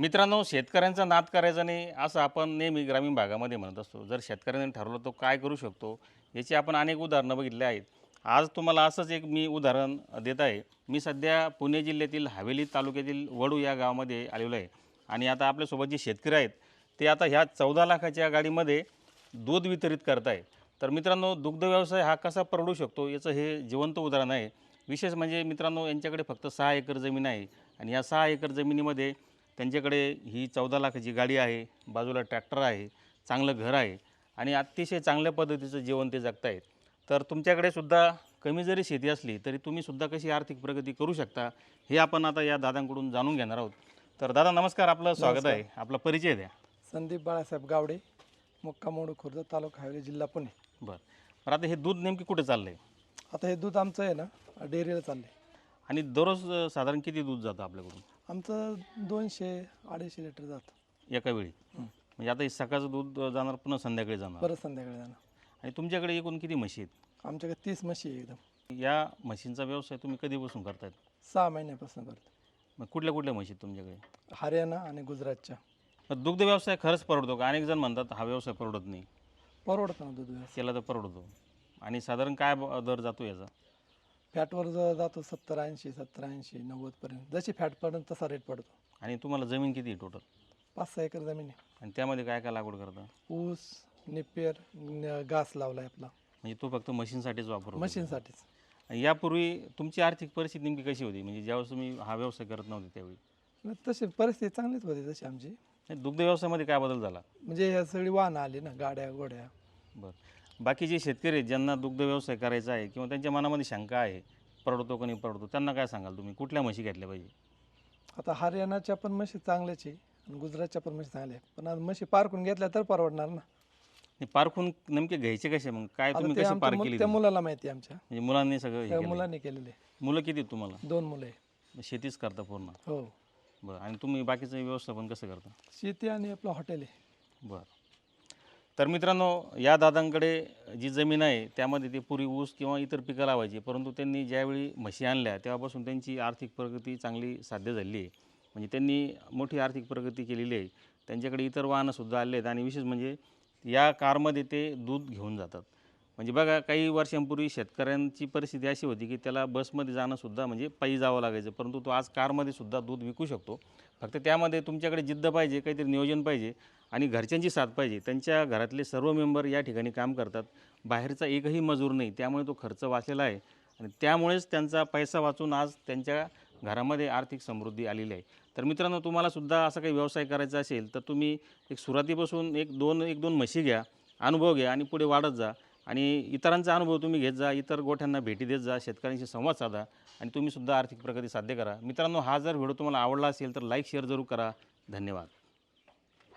मित्रांनो शेतकऱ्यांचा नाद करायचा नाही असं आपण नेहमी ग्रामीण भागामध्ये म्हणत असतो. जर शेतकऱ्यांनी ठरवलं तो काय करू शकतो याची आपण अनेक उदाहरणं बघितली आहेत. आज तुम्हाला असंच एक मी उदाहरण देत आहे. मी सध्या पुणे जिल्ह्यातील हवेली तालुक्यातील वडू या गावामध्ये आलेलो आहे. आणि आता आपल्यासोबत जे शेतकरी आहेत ते आता ह्या चौदा लाखाच्या गाडीमध्ये दूध वितरित करत आहे तर मित्रांनो दुग्ध व्यवसाय हा कसा परवडू शकतो याचं हे जिवंत उदाहरण आहे. विशेष म्हणजे मित्रांनो यांच्याकडे फक्त सहा एकर जमीन आहे. आणि या सहा एकर जमिनीमध्ये त्यांच्याकडे ही चौदा लाखाची गाडी आहे बाजूला ट्रॅक्टर आहे चांगलं घर आहे आणि अतिशय चांगल्या पद्धतीचं जीवन ते जगत आहेत तर तुमच्याकडे सुद्धा कमी जरी शेती असली तरी तुम्ही सुद्धा कशी आर्थिक प्रगती करू शकता हे आपण आता या दादांकडून जाणून घेणार आहोत. तर दादा नमस्कार. आपलं स्वागत आहे. आपला परिचय द्या. संदीप बाळासाहेब गावडे मुक्कामोड खुर्द तालुका हवेली जिल्हा पुणे. बरं. बरं आता हे दूध नेमकी कुठे चाललं आहे आता हे दूध आमचं आहे ना डेअरीला चाललंय. आणि दररोज अं, साधारण किती दूध जातं आपल्याकडून? आमचं दोनशे अडीचशे लिटर जातं. एका वेळी? म्हणजे आता हे सकाळचं दूध जाणार पुन्हा संध्याकाळी जाणार. परत संध्याकाळी जाणं आणि तुमच्याकडे एकूण किती म्हशी आहेत? आमच्याकडे तीस म्हशी आहे एकदम. या म्हशींचा व्यवसाय तुम्ही कधीपासून करतायत? सहा महिन्यापासून करतो. मग कुठल्या कुठल्या म्हशी आहेत तुमच्याकडे? हरियाणा आणि गुजरातच्या. मग दुग्ध व्यवसाय खरंच परवडतो का? अनेक जण म्हणतात हा व्यवसाय परवडत नाही. परवडतं ना दूध व्यवस्थित केला तर परवडतो. आणि साधारण काय ब- दर जातो याचा? फॅटवर जर जातो सत्तर ऐंशी सत्तर ऐंशी नव्वदपर्यंत जशी फॅट पडेल तसा रेट पडतो. आणि तुम्हाला जमीन किती टोटल पाच सहा एकर जमीन आहे. आणि त्यामध्ये काय काय लागवड करता? ऊस निपेर न- घास लावला आहे आपला. म्हणजे तो फक्त मशीनसाठीच वापरतो मशीनसाठीच आणि यापूर्वी तुमची आर्थिक परिस्थिती नेमकी कशी होती? म्हणजे ज्यावेळेस तुम्ही हा व्यवसाय करत नव्हते त्यावेळी. तशी परिस्थिती चांगलीच होती तशी आमची. नाही, दुग्ध व्यवसायामध्ये काय बदल झाला? म्हणजे ह्या सगळी वाहनं आली ना गाड्या गोड्या बरं. बाकी जे शेतकरी आहेत ज्यांना दुग्ध व्यवसाय करायचा आहे किंवा त्यांच्या मनामध्ये शंका आहे परवडतो का नाही परवडतो त्यांना काय सांगाल तुम्ही? कुठल्या म्हशी घेतल्या पाहिजे? आता हरियाणाच्या पण म्हशी चांगल्याच आहे आणि गुजरातच्या पण म्हशी चांगल्या आहे पण आज म्हशी पारखून घेतल्या तर परवडणार ना. पारखून नेमके घ्यायचे कसे मग? काय आता तुम्ही ते कसे आमच्या पार केली त्या? मुलाला माहिती आहे आमच्या. म्हणजे मुलांनी सगळं हे त्या केलं. मुलांनी केलेले मुलं किती आहेत तुम्हाला? दोन मुलं आहे शेतीच करता पूर्ण? हो. बरं आणि तुम्ही बाकीचं व्यवस्थापन कसं करता? शेती आणि आपलं हॉटेल आहे. बरं. तर मित्रांनो या दादांकडे जी जमीन आहे त्यामध्ये ते पुरी ऊस किंवा इतर पिकं लावायची. परंतु त्यांनी ज्यावेळी म्हशी आणल्या तेव्हापासून त्यांची आर्थिक प्रगती चांगली साध्य झाली आहे. म्हणजे त्यांनी मोठी आर्थिक प्रगती केलेली आहे. त्यांच्याकडे इतर वाहनंसुद्धा आले आहेत आणि विशेष म्हणजे या कारमध्ये ते दूध घेऊन जातात. म्हणजे बघा काही वर्षांपूर्वी शेतकऱ्यांची परिस्थिती अशी होती की त्याला बसमध्ये जाणंसुद्धा म्हणजे पायी जावं लागायचं. परंतु तो आज कारमध्ये सुद्धा दूध विकू शकतो. फक्त त्यामध्ये तुमच्याकडे जिद्द पाहिजे काहीतरी नियोजन पाहिजे. आणि घरच्यांची साथ पाहिजे. त्यांच्या घरातले सर्व मेंबर या ठिकाणी काम करतात. बाहेरचा एकही मजूर नाही. त्यामुळे तो खर्च वाचलेला आहे. आणि त्यामुळेच त्यांचा पैसा वाचून आज त्यांच्या घरामध्ये आर्थिक समृद्धी आलेली आहे. तर मित्रांनो तुम्हालासुद्धा असा काही व्यवसाय करायचा असेल तर तुम्ही एक सुरुवातीपासून एक दोन एक दोन म्हशी घ्या अनुभव घ्या आणि पुढे वाढत जा. आणि इतरांचा अनुभव तुम्ही घेत जा इतर गोठ्यांना भेटी देत जा शेतकऱ्यांशी संवाद साधा आणि तुम्हीसुद्धा आर्थिक प्रगती साध्य करा. मित्रांनो हा जर व्हिडिओ तुम्हाला आवडला असेल तर लाईक शेअर जरूर करा. धन्यवाद.